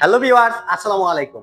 Hello viewers আসসালামু আলাইকুম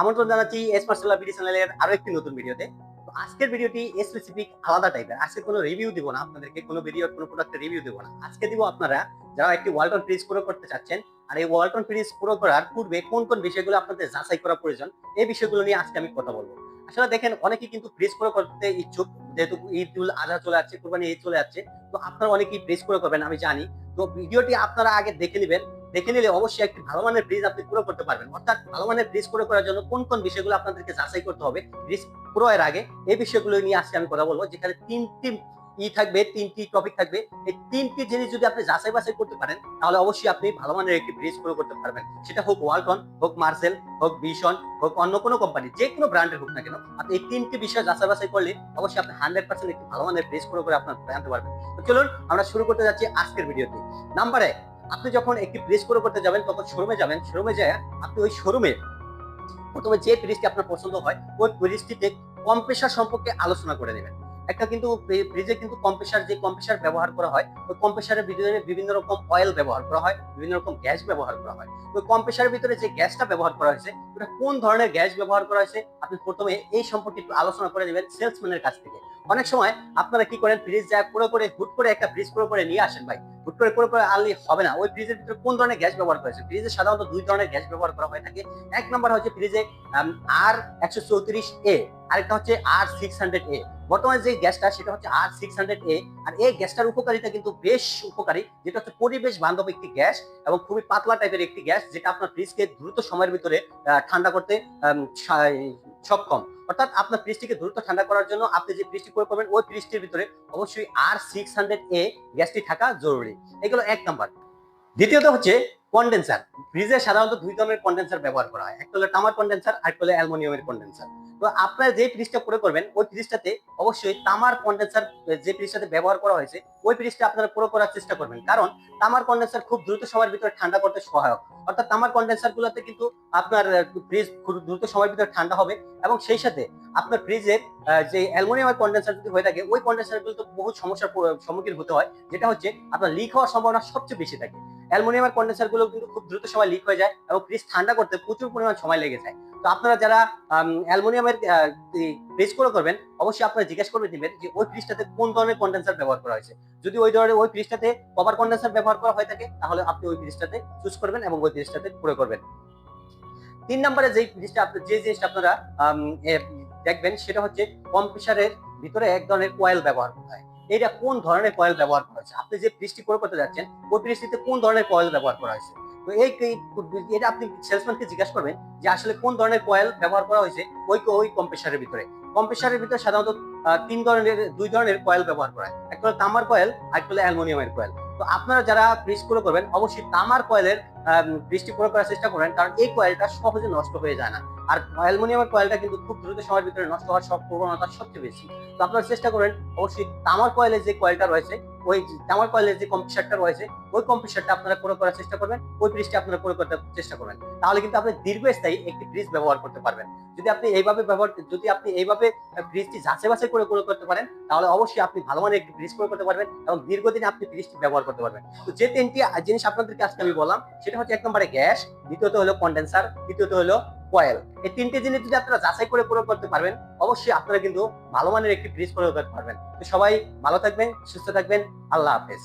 আমন্ত্রণ জানাচ্ছি এস মার্শাল্লাহ বিডি চ্যানেলের আরও একটি নতুন ভিডিওতে। তো আজকের ভিডিওটি স্পেসিফিক আলাদা টাইপের আজকে কোনো রিভিউ দিব না। আপনাদেরকে কোনো ভিডিও কোনো প্রোডাক্টের রিভিউ দিব না। আজকে দিব আপনারা যারা একটি ওয়ালটন ফ্রিজ পুরো করতে চাচ্ছেন, আর এই ওয়ালটন ফ্রিজ পুরো করার পূর্বে কোন কোন বিষয়গুলো আপনাদের যাচাই করা প্রয়োজন, এই বিষয়গুলো নিয়ে আজকে আমি কথা বলব। আসলে দেখেন, অনেকেই কিন্তু ফ্রিজ পুরো করতে ইচ্ছুক। যেহেতু ঈদ উল আজহা চলে যাচ্ছে কোরবানি ঈদ চলে যাচ্ছে তো আপনারা অনেকেই ফ্রিজ পুরো করবেন, আমি জানি। তো ভিডিওটি আপনারা আগে দেখে নেবেন। দেখে নিলে অবশ্যই একটি ভালো মানের ব্রিজ আপনি পুরো করতে পারবেন। অর্থাৎ ভালো মানের ব্রিজ পুরো করার জন্য কোন কোন বিষয়গুলো আপনাদেরকে যাচাই করতে হবে ব্রিজ পুরো এর আগে। এই বিষয়গুলো নিয়ে আজকে আমি কথা বলব, যেখানে তিনটি ই থাকবে, তিনটি টপিক থাকবে। এই তিনটি জিনিস যদি আপনি যাচাই বাছাই করতে পারেন, তাহলে অবশ্যই আপনি ভালো মানের একটি ব্রিজ পুরো করতে পারবেন। সেটা হোক ওয়ালটন হোক মার্সেল হোক ভিশন হোক অন্য কোনো কোম্পানি যে কোনো ব্র্যান্ডের হোক না কেন, আপনি এই তিনটি বিষয় যাচাই বাছাই করলে অবশ্যই আপনি হান্ড্রেড পার্সেন্ট একটি ভালো মানের ব্রিজ পুরো করে আপনার জানতে পারবেন। চলুন, আমরা শুরু করতে যাচ্ছি আজকের ভিডিওতে নাম্বার এক আপনি যখন একটি প্রেস করে করতে যাবেন, তখন শোরুমে যাবেন শোরুমে যায় আপনি ওই শোরুমে প্রথমে যে ফ্রিজটি আপনার পছন্দ হয়, ওই ফ্রিজটিতে কম্প্রেসার সম্পর্কে আলোচনা করে নেবেন। একটা কিন্তু ফ্রিজে কিন্তু কম্প্রেসার যে কম্প্রেসার ব্যবহার করা হয় ওই কম্প্রেসারের ভিতরে বিভিন্ন রকম অয়েল ব্যবহার করা হয়, বিভিন্ন রকম গ্যাস ব্যবহার করা হয়। ওই কম্প্রেসারের ভিতরে যে গ্যাসটা ব্যবহার করা হয়েছে, ওটা কোন ধরনের গ্যাস ব্যবহার করা হয়েছে, আপনি প্রথমে এই সম্পর্কে একটু আলোচনা করে নেবেন সেলসম্যানের কাছ থেকে। অনেক সময় আপনারা কি করেন ফ্রিজ যা পুরো করে হুট করে একটা ফ্রিজ পুরো করে নিয়ে আসেন ভাই। হুট করে পুরো করে আনলে হবে না। ওই ফ্রিজের ভিতরে কোন ধরনের গ্যাস ব্যবহার করেছে ফ্রিজে সাধারণত দুই ধরনের গ্যাস ব্যবহার করা হয়ে থাকে। এক নম্বর হচ্ছে ফ্রিজে আর একশো চৌত্রিশ এ আরেকটা হচ্ছে আর সিক্স হান্ড্রেড এ বর্তমানে যে গ্যাসটা, সেটা হচ্ছে আর সিক্স হান্ড্রেড এ আর এই গ্যাসটার উপকারিতা কিন্তু বেশ উপকারী, যেটা হচ্ছে পরিবেশ বান্ধব একটি গ্যাস এবং খুবই পাতলা টাইপের একটি গ্যাস, যেটা আপনার ফ্রিজকে দ্রুত সময়ের ভিতরে ঠান্ডা করতে সক্ষম। অর্থাৎ আপনার ফ্রিজটিকে দ্রুত ঠান্ডা করার জন্য আপনি যে ফ্রিজটি প্রয়োগ করবেন, ওই ফ্রিজটির ভিতরে অবশ্যই আর সিক্স হান্ড্রেড এ গ্যাসটি থাকা জরুরি। এগুলো এক নাম্বার। দ্বিতীয়ত হচ্ছে কন্ডেন্সার ফ্রিজে সাধারণত দুই ধরনের কন্ডেন্সার ব্যবহার করা হয়। একটা হলো তামার কন্ডেন্সার আর একটা হলো অ্যালুমিনিয়ামের কন্ডেন্সার তো আপনার যে ফ্রিজটা প্রয়োগ করবেন, ওই ফ্রিজটাতে অবশ্যই তামার কন্ডেন্সার যে ফ্রিজটাতে ব্যবহার করা হয়েছে, ওই ফ্রিজটা আপনারা প্রয়োগ করার চেষ্টা করবেন। কারণ তামার কন্ডেন্সার খুব দ্রুত সময়ের ভিতরে ঠান্ডা করতে সহায়ক। অর্থাৎ তামার কন্ডেন্সার গুলোতে কিন্তু আপনার ফ্রিজ খুব দ্রুত সময়ের ভিতরে ঠান্ডা হবে এবং সেই সাথে আপনার ফ্রিজের যে অ্যালুমিনিয়ামের কন্ডেন্সার যদি হয়ে থাকে, ওই কন্ডেন্সারগুলো তো বহু সমস্যার সম্মুখীন হতে হয়। যেটা হচ্ছে আপনার লিক হওয়ার সম্ভাবনা সবচেয়ে বেশি থাকে। অ্যালুমিনিয়ামের কন্ডেন্সারগুলো কিন্তু খুব দ্রুত সময় লিক হয়ে যায় এবং ফ্রিজ ঠান্ডা করতে প্রচুর পরিমাণ সময় লেগে যায়। তো আপনারা যারা অ্যালুমিনিয়ামের ফ্রিজ করে করবেন, অবশ্যই আপনারা জিজ্ঞেস করে নেবেন যে ওই ফ্রিজটাতে কোন ধরনের কন্ডেন্সার ব্যবহার করা হয়েছে। যদি ওই ধরনের, ওই ফ্রিজটাতে কভার কন্ডেন্সার ব্যবহার করা হয়ে থাকে, তাহলে আপনি ওই ফ্রিজটাতে চুজ করবেন এবং ওই ফ্রিজটাতে করে করবেন। তিন নম্বরে যে জিনিসটা যে জিনিসটা আপনারা দেখবেন, সেটা হচ্ছে কম্প্রেসারের ভিতরে এক ধরনের কয়েল ব্যবহার করা হয়। এইটা কোন ধরনের কয়েল ব্যবহার করা হয়েছে? আপনি যে ফ্রিজটি করে করতে যাচ্ছেন, ওই ফ্রিজটিতে কোন ধরনের কয়েল ব্যবহার করা হয়েছে? তো এই এটা আপনি সেলসম্যানকে জিজ্ঞাসা করবেন যে আসলে কোন ধরনের কয়েল ব্যবহার করা হয়েছে ওই ওই কম্প্রেসারের ভিতরে? কম্প্রেসারের ভিতরে সাধারণত তিন ধরনের, দুই ধরনের কয়েল ব্যবহার করা হয়। একটা হলো তামার কয়েল একটা হলো অ্যালুমিনিয়ামের কয়েল। তো আপনারা যারা ফ্রিজ করে করবেন, অবশ্যই তামার কয়েলের বৃষ্টি প্রয়োগ করার চেষ্টা করেন কারণ এই কয়েলটা সহজে নষ্ট হয়ে যায় না। আর অ্যালুমিনিয়ামের কয়েলটা কিন্তু খুব দ্রুত সময়ের ভিতরে নষ্ট হওয়ার সব প্রবণতা সবচেয়ে বেশি। তো আপনারা চেষ্টা করেন, অবশ্যই তামার কয়েলের যে কয়েলটা রয়েছে, ওই তামার কয়েলের যে কম্প্রেসারটা রয়েছে, ওই কম্প্রেসারটা আপনারা প্রয়োগ করার চেষ্টা করবেন, ওই ফ্রিজটি আপনারা প্রয়োগ করতে চেষ্টা করবেন। তাহলে কিন্তু আপনি দীর্ঘস্থায়ী একটি ফ্রিজ ব্যবহার করতে পারবেন। যদি আপনি এইভাবে ব্যবহার, যদি আপনি এইভাবে ফ্রিজটি যাচাই বাছাই করে প্রয়োগ করতে পারেন, তাহলে অবশ্যই আপনি ভালো মানের একটি ফ্রিজ প্রয়োগ করতে পারবেন এবং দীর্ঘদিন আপনি ফ্রিজটি ব্যবহার করতে পারবেন। তো যে তিনটি জিনিস আপনাদেরকে আজকে আমি বললাম, সেটা হচ্ছে এক নম্বরে গ্যাস, দ্বিতীয়ত হলো কন্ডেন্সার তৃতীয়ত হলো কয়েল এই তিনটে জিনিস যদি আপনারা যাচাই করে প্রয়োগ করতে পারবেন, অবশ্যই আপনারা কিন্তু ভালো মানের একটি ব্রিজ প্রয়োগ করতে পারবেন সবাই ভালো থাকবেন, সুস্থ থাকবেন। আল্লাহ হাফেজ।